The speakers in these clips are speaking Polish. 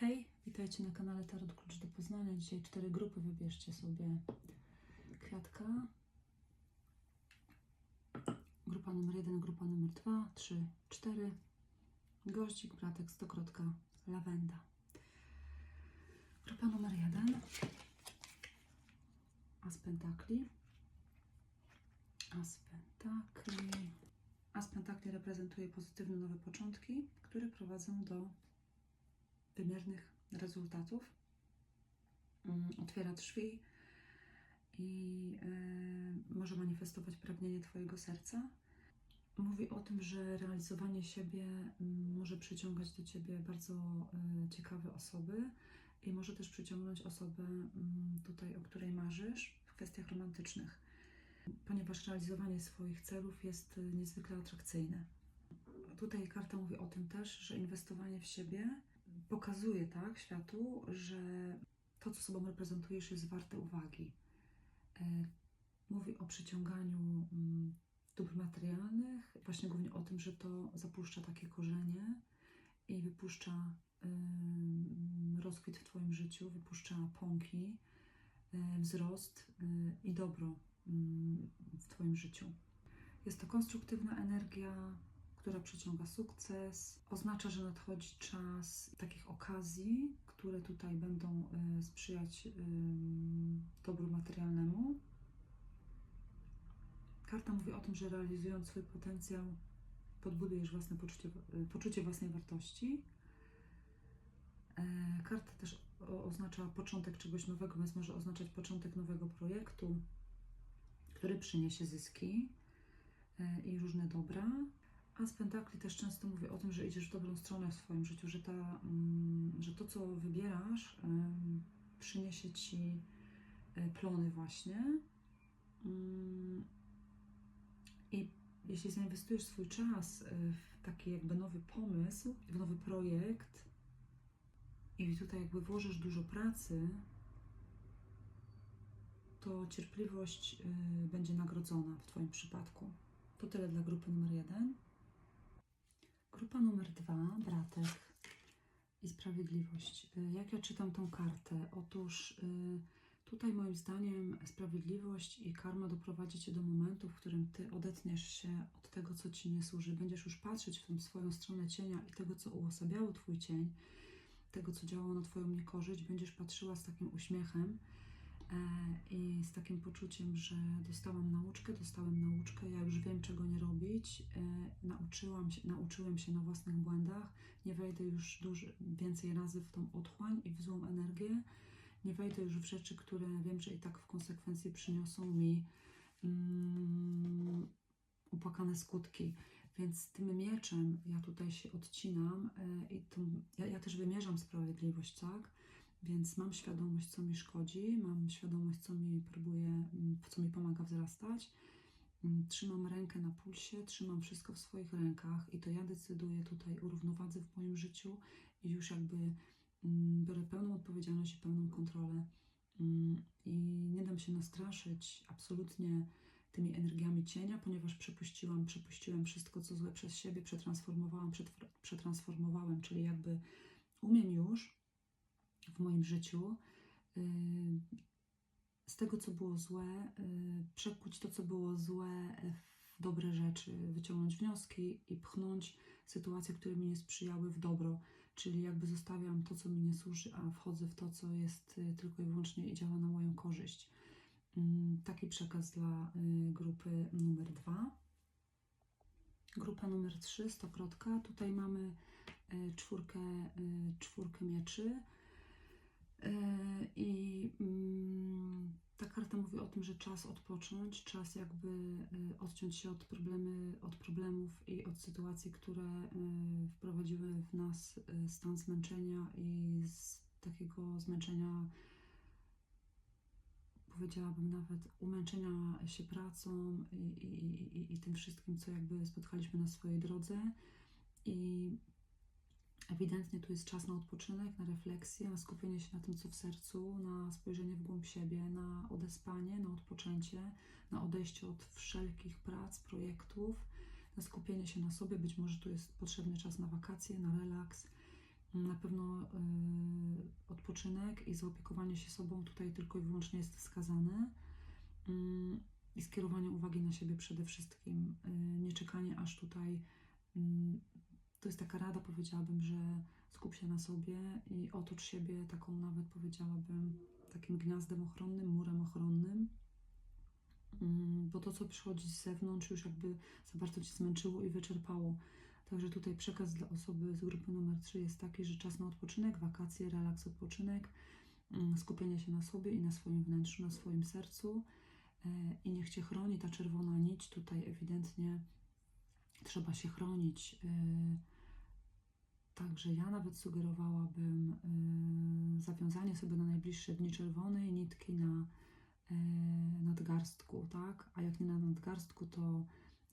Hej, witajcie na kanale Tarot Klucz do Poznania. Dzisiaj cztery grupy. Wybierzcie sobie kwiatka. Grupa numer jeden, grupa numer dwa, trzy, cztery. Goździk, bratek, stokrotka, lawenda. Grupa numer jeden. As pentakli. As pentakli. As pentakli reprezentuje pozytywne nowe początki, które prowadzą do wymiernych rezultatów. Mm, Otwiera drzwi i e, może manifestować pragnienie Twojego serca. Mówi o tym, że realizowanie siebie mm, może przyciągać do Ciebie bardzo e, ciekawe osoby i może też przyciągnąć osobę mm, tutaj, o której marzysz w kwestiach romantycznych, ponieważ realizowanie swoich celów jest e, niezwykle atrakcyjne. Tutaj karta mówi o tym też, że inwestowanie w siebie pokazuje tak światu, że to, co sobą reprezentujesz, jest warte uwagi. E, Mówi o przyciąganiu mm, dóbr materialnych, właśnie głównie o tym, że to zapuszcza takie korzenie i wypuszcza rozkwit w Twoim życiu, wypuszcza pąki, y, wzrost y, i dobro w Twoim życiu. Jest to konstruktywna energia, która przyciąga sukces. Oznacza, że nadchodzi czas takich okazji, które tutaj będą y, sprzyjać ym, dobru materialnemu. Karta mówi o tym, że realizując swój potencjał, podbudujesz własne poczucie, y, poczucie własnej wartości. E, Karta też oznacza początek czegoś nowego, więc może oznaczać początek nowego projektu, który przyniesie zyski e, i różne dobra. Z pentakli też często mówi o tym, że idziesz w dobrą stronę w swoim życiu, że, ta, mm, że to, co wybierasz, przyniesie ci e, plony właśnie. Mm, I jeśli zainwestujesz swój czas e, w taki jakby nowy pomysł, w nowy projekt i tutaj jakby włożysz dużo pracy, to cierpliwość y, będzie nagrodzona w Twoim przypadku. To tyle dla grupy numer jeden. Grupa numer dwa, bratek i sprawiedliwość. Y, Jak ja czytam tą kartę? Otóż y, tutaj moim zdaniem sprawiedliwość i karma doprowadzi Cię do momentu, w którym Ty odetniesz się od tego, co Ci nie służy. Będziesz już patrzeć w tą swoją stronę cienia i tego, co uosabiało Twój cień, tego, co działało na Twoją niekorzyść. Będziesz patrzyła z takim uśmiechem i z takim poczuciem, że dostałam nauczkę, dostałem nauczkę, ja już wiem, czego nie robić, e, nauczyłam się, nauczyłem się na własnych błędach, nie wejdę już duży, więcej razy w tą otchłań i w złą energię, nie wejdę już w rzeczy, które wiem, że i tak w konsekwencji przyniosą mi upłakane skutki. Więc tym mieczem ja tutaj się odcinam e, i ja, ja też wymierzam sprawiedliwość, tak? Więc mam świadomość, co mi szkodzi, mam świadomość, co mi próbuje, mm, co mi pomaga wzrastać. Mm, Trzymam rękę na pulsie, trzymam wszystko w swoich rękach i to ja decyduję tutaj o równowadze w moim życiu i już jakby mm, biorę pełną odpowiedzialność i pełną kontrolę. I nie dam się nastraszyć absolutnie tymi energiami cienia, ponieważ przepuściłam, przepuściłem wszystko, co złe przez siebie, przetransformowałam, przetr- przetransformowałem, czyli jakby umiem już w moim życiu y, z tego, co było złe, y, przekuć to, co było złe w dobre rzeczy, wyciągnąć wnioski i pchnąć sytuacje, które mi nie sprzyjały w dobro. Czyli jakby zostawiam to, co mi nie służy, a wchodzę w to, co jest y, tylko i wyłącznie i działa na moją korzyść. Mm, Taki przekaz dla grupy numer dwa. Grupa numer 3, stokrotka. Tutaj mamy czwórkę, czwórkę mieczy. Y, I mm, ta karta mówi o tym, że czas odpocząć, czas jakby y, odciąć się od, problemy, od problemów i od sytuacji, które y, wprowadziły w nas y, stan zmęczenia i z takiego zmęczenia powiedziałabym nawet umęczenia się pracą i, i, i, i tym wszystkim, co jakby spotkaliśmy na swojej drodze. I ewidentnie tu jest czas na odpoczynek, na refleksję, na skupienie się na tym, co w sercu, na spojrzenie w głąb siebie, na odespanie, na odpoczęcie, na odejście od wszelkich prac, projektów, na skupienie się na sobie. Być może tu jest potrzebny czas na wakacje, na relaks. Na pewno y, odpoczynek i zaopiekowanie się sobą tutaj tylko i wyłącznie jest wskazane. Mm, I skierowanie uwagi na siebie przede wszystkim. Y, Nie czekanie aż tutaj. mm, To jest taka rada, powiedziałabym, że skup się na sobie i otocz siebie taką nawet powiedziałabym takim gniazdem ochronnym, murem ochronnym. Mm, Bo to, co przychodzi z zewnątrz, już jakby za bardzo cię zmęczyło i wyczerpało. Także tutaj przekaz dla osoby z grupy numer 3 jest taki, że czas na odpoczynek, wakacje, relaks, odpoczynek, mm, skupienie się na sobie i na swoim wnętrzu, na swoim sercu. E, I niech cię chroni ta czerwona nić. Tutaj ewidentnie trzeba się chronić. e, Także ja nawet sugerowałabym e, zawiązanie sobie na najbliższe dni czerwonej nitki na e, nadgarstku, tak? A jak nie na nadgarstku, to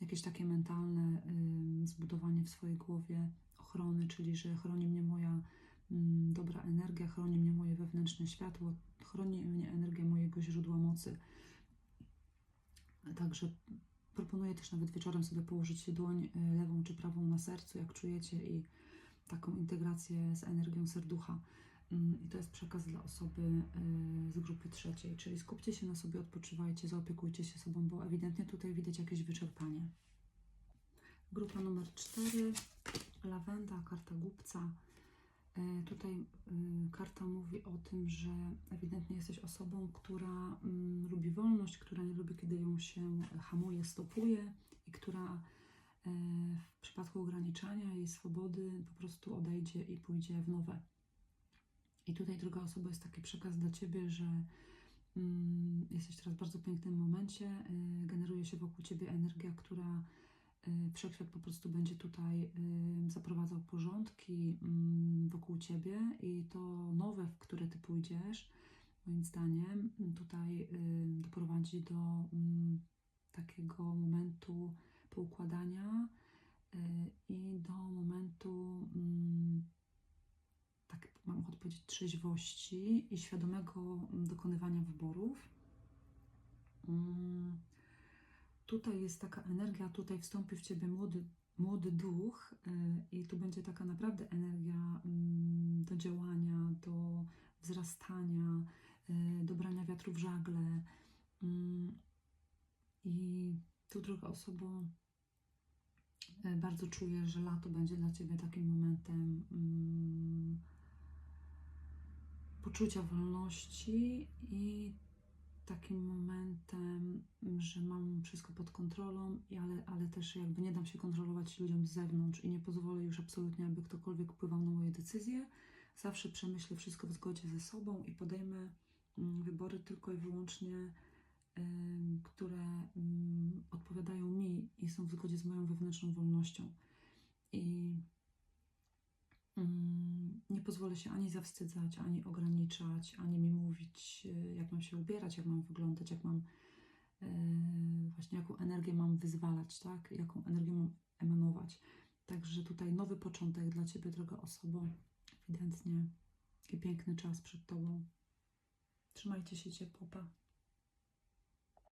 jakieś takie mentalne zbudowanie w swojej głowie ochrony, czyli że chroni mnie moja mm, dobra energia, chroni mnie moje wewnętrzne światło, chroni mnie energia mojego źródła mocy. Także proponuję też nawet wieczorem sobie położyć dłoń y, lewą czy prawą na sercu, jak czujecie, i taką integrację z energią serducha. Mm, I to jest przekaz dla osoby y, z grupy trzeciej, czyli skupcie się na sobie, odpoczywajcie, zaopiekujcie się sobą, bo ewidentnie tutaj widać jakieś wyczerpanie. Grupa numer 4, lawenda, karta głupca. Y, Tutaj y, karta mówi o tym, że ewidentnie jesteś osobą, która mm, lubi wolność, która nie lubi, kiedy ją się hamuje, stopuje i która e, w przypadku ograniczania jej swobody po prostu odejdzie i pójdzie w nowe. I tutaj druga osoba jest taki przekaz dla Ciebie, że mm, jesteś teraz w bardzo pięknym momencie, y, generuje się wokół Ciebie energia, która wszechświat po prostu będzie tutaj zaprowadzał porządki mm, Ciebie i to nowe, w które Ty pójdziesz, moim zdaniem, tutaj y, doprowadzi do mm, takiego momentu poukładania y, i do momentu mm, tak mam ochotę powiedzieć, trzeźwości i świadomego dokonywania wyborów. Mm, Tutaj jest taka energia, tutaj wstąpi w Ciebie młody, młody duch y, i tu będzie taka naprawdę energia mm, do działania, do wzrastania, y, do brania wiatru w żagle. Mm, I tu druga osoba y, bardzo czuje, że lato będzie dla Ciebie takim momentem mm, poczucia wolności i takim momentem, że mam wszystko pod kontrolą, ale, ale też jakby nie dam się kontrolować ludziom z zewnątrz i nie pozwolę już absolutnie, aby ktokolwiek wpływał na moje decyzje. Zawsze przemyślę wszystko w zgodzie ze sobą i podejmę mm, wybory tylko i wyłącznie, które ym, odpowiadają mi i są w zgodzie z moją wewnętrzną wolnością. I Mm, nie pozwolę się ani zawstydzać, ani ograniczać, ani mi mówić, y, jak mam się ubierać, jak mam wyglądać, jak mam y, właśnie jaką energię mam wyzwalać, tak? Jaką energię mam emanować. Także tutaj nowy początek dla Ciebie, droga osobo. Ewidentnie taki piękny czas przed Tobą. Trzymajcie się ciepło, pa.